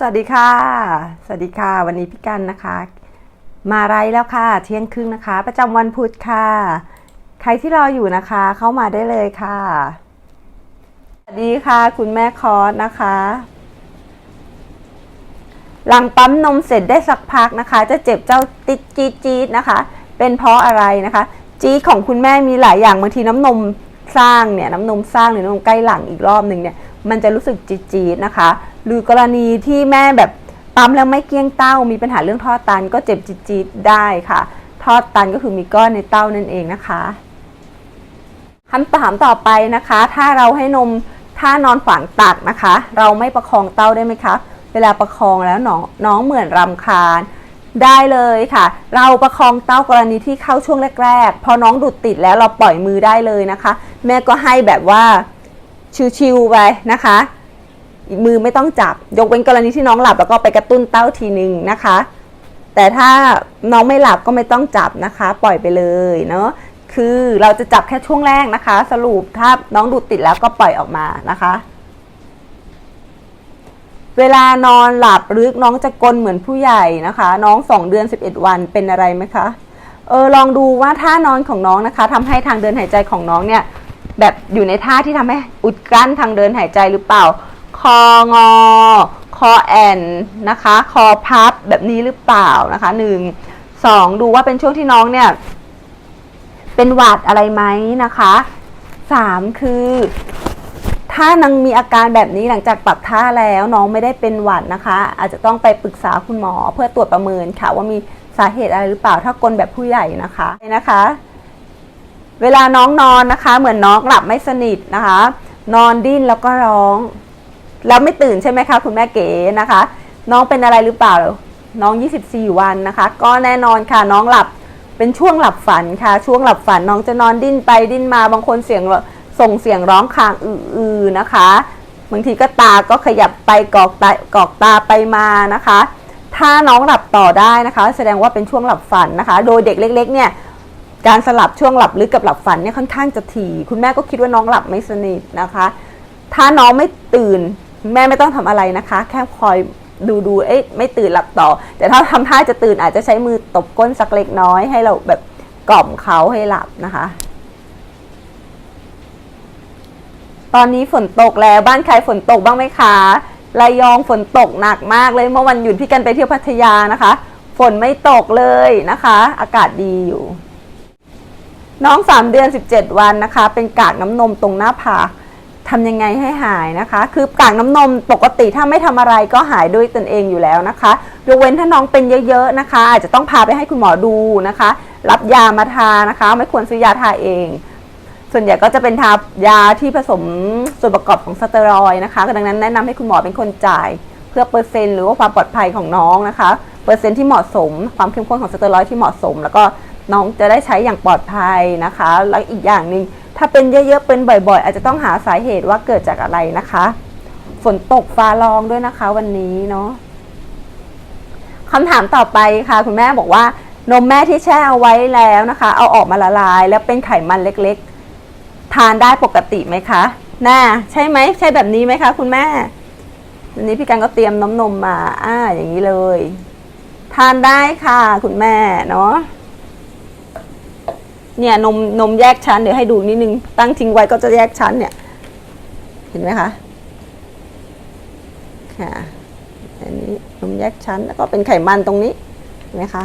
สวัสดีค่ะ สวัสดีค่ะ วันนี้พี่กันนะคะ มาไรแล้วค่ะ เที่ยงครึ่งนะคะ ประจำวันพุธค่ะ ใครที่รออยู่นะคะ เข้ามาได้เลยค่ะ สวัสดีค่ะ คุณแม่คอสนะคะ หลังปั๊มนมเสร็จได้สักพักนะคะ จะเจ็บเจ้าติดจี๊ดจี๊ดนะคะ เป็นเพราะอะไรนะคะ จี๊ดของคุณแม่มีหลายอย่างบางทีน้ำนมสร้างเนี่ยน้ำนมสร้างหรือน้ำนมใกล้หลังอีกรอบหนึ่งเนี่ยมันจะรู้สึกจี๊ดจี๊ดนะคะ หรือกรณีที่แม่แบบปั๊มแล้วไม่เกี้ยงเต้า มีปัญหาเรื่องท่อตันก็เจ็บจี๊ดๆได้ค่ะ ท่อตันก็คือมีก้อนในเต้านั่นเองนะคะคำถามต่อไปนะคะ ถ้าเราให้นมถ้านอนขวางตักนะคะ เราไม่ประคองเต้าได้ไหมคะ เวลาประคองแล้วน้องน้องเหมือนรำคาญได้เลยค่ะ เราประคองเต้ากรณีที่เข้าช่วงแรกๆ พอน้องดูดติดแล้วเราปล่อยมือได้เลยนะคะ แม่ก็ให้แบบว่าชิวๆไปนะคะ มือไม่ต้องจับ ยกเว้นกรณีที่น้องหลับแล้วก็ไปกระตุ้นเต้าทีนึงนะคะ แต่ถ้าน้องไม่หลับก็ไม่ต้องจับนะคะ ปล่อยไปเลยเนาะคือเราจะจับแค่ช่วงแรกนะคะ สรุปถ้าน้องดูดติดแล้วก็ปล่อยออกมานะคะ เวลานอนหลับลึกน้องจะกลนเหมือนผู้ใหญ่นะคะ น้อง 2 เดือน 11 วันเป็นอะไรไหมคะเออลองดูว่าท่านอนของน้องนะคะทำให้ทางเดินหายใจของน้องเนี่ยแบบอยู่ในท่าที่ทำให้อุดกั้นทางเดินหายใจหรือเปล่า คองอ คอแอนนะคะ คอพับแบบนี้หรือเปล่านะคะหนึ่งสองดูว่าเป็นช่วงที่น้องเนี่ย เป็นหวัดอะไรไหมนะคะสามคือ ถ้านังมีอาการแบบนี้หลังจากปรับท่าแล้วน้องไม่ได้เป็นหวัดนะคะ อาจจะต้องไปปรึกษาคุณหมอเพื่อตรวจประเมินค่ะ ว่ามีสาเหตุอะไรหรือเปล่าถ้ากลแบบผู้ใหญ่นะคะนะคะ เวลาน้องนอนนะคะ เหมือนน้องหลับไม่สนิทนะคะ นอนดิ้นแล้วก็ร้อง แล้วไม่ตื่นใช่ไหมคะ คุณแม่เก๋นะคะ น้องเป็นอะไรหรือเปล่า น้อง 24 วันนะคะ ก็แน่นอนค่ะน้องหลับเป็นช่วงหลับฝันค่ะ ช่วงหลับฝันน้องจะนอนดิ้นไปดิ้นมาบางคนเสียงส่งเสียงร้องคางอือๆนะคะบางทีก็ตาก็ขยับไปกอกตากอกตาไปมานะคะ ถ้าน้องหลับต่อได้นะคะ แสดงว่าเป็นช่วงหลับฝันนะคะ โดยเด็กเล็ก ๆ เนี่ยการสลับช่วงหลับลึกกับหลับฝันเนี่ยค่อนข้างจะถี่คุณแม่ก็คิดว่าน้องหลับไม่สนิทนะคะ ถ้าน้องไม่ตื่น แม่ไม่ต้องทำอะไรนะคะ แค่คอยดูดูเอ๊ะไม่ตื่นหลับต่อ แต่ถ้าทำท่าจะตื่นอาจจะใช้มือตบก้นสักเล็กน้อยให้เราแบบกล่อมเขาให้หลับนะคะ ตอนนี้ฝนตกแล้วบ้านใครฝนตกบ้างไหมคะระยองฝนตกหนักมากเลยเมื่อวันหยุดพี่กันไปเที่ยวพัทยานะคะ ฝนไม่ตกเลยนะคะ อากาศดีอยู่ น้อง 3 เดือน 17 วันนะคะ เป็นกากน้ำนมตรงหน้าผาก ทำยังไงให้หายนะคะ คือกากน้ำนมปกติถ้าไม่ทำอะไรก็หายด้วยตนเองอยู่แล้วนะคะยกเว้นถ้าน้องเป็นเยอะๆนะคะ อาจจะต้องพาไปให้คุณหมอดูนะคะ รับยามาทานะคะ ไม่ควรซื้อยาทาเอง ส่วนใหญ่ก็จะเป็นทายาที่ผสมส่วนประกอบของสเตียรอยด์นะคะดังนั้นแนะนำให้คุณหมอเป็นคนจ่าย เพื่อเปอร์เซ็นต์หรือว่าความปลอดภัยของน้องนะคะ เปอร์เซ็นต์ที่เหมาะสม ความเข้มข้นของสเตียรอยด์ที่เหมาะสม แล้วก็น้องจะได้ใช้อย่างปลอดภัยนะคะ แล้วอีกอย่างหนึ่ง ถ้าเป็นเยอะๆเป็นบ่อยๆ อาจจะต้องหาสาเหตุว่าเกิดจากอะไรนะคะ ฝนตกฟ้าร้องด้วยนะคะ วันนี้เนาะคำถามต่อไปค่ะ คุณแม่บอกว่านมแม่ที่แช่เอาไว้แล้วนะคะ เอาออกมาละลาย แล้วเป็นไขมันเล็กๆ ทานได้ปกติไหมคะน่าใช่ไหมใช่แบบนี้ไหมคะ คุณแม่วันนี้พี่กันก็เตรียมน้ำนมมา อ่า อย่างนี้เลย ทานได้ค่ะ คุณแม่เนาะ เนี่ยนมนมแยกชั้นเดี๋ยวให้ดูนิดนึง ตั้งทิ้งไว้ก็จะแยกชั้นเนี่ย เห็นไหมคะค่ะอันนี้นมแยกชั้นแล้วก็เป็นไขมันตรงนี้เห็นไหมคะ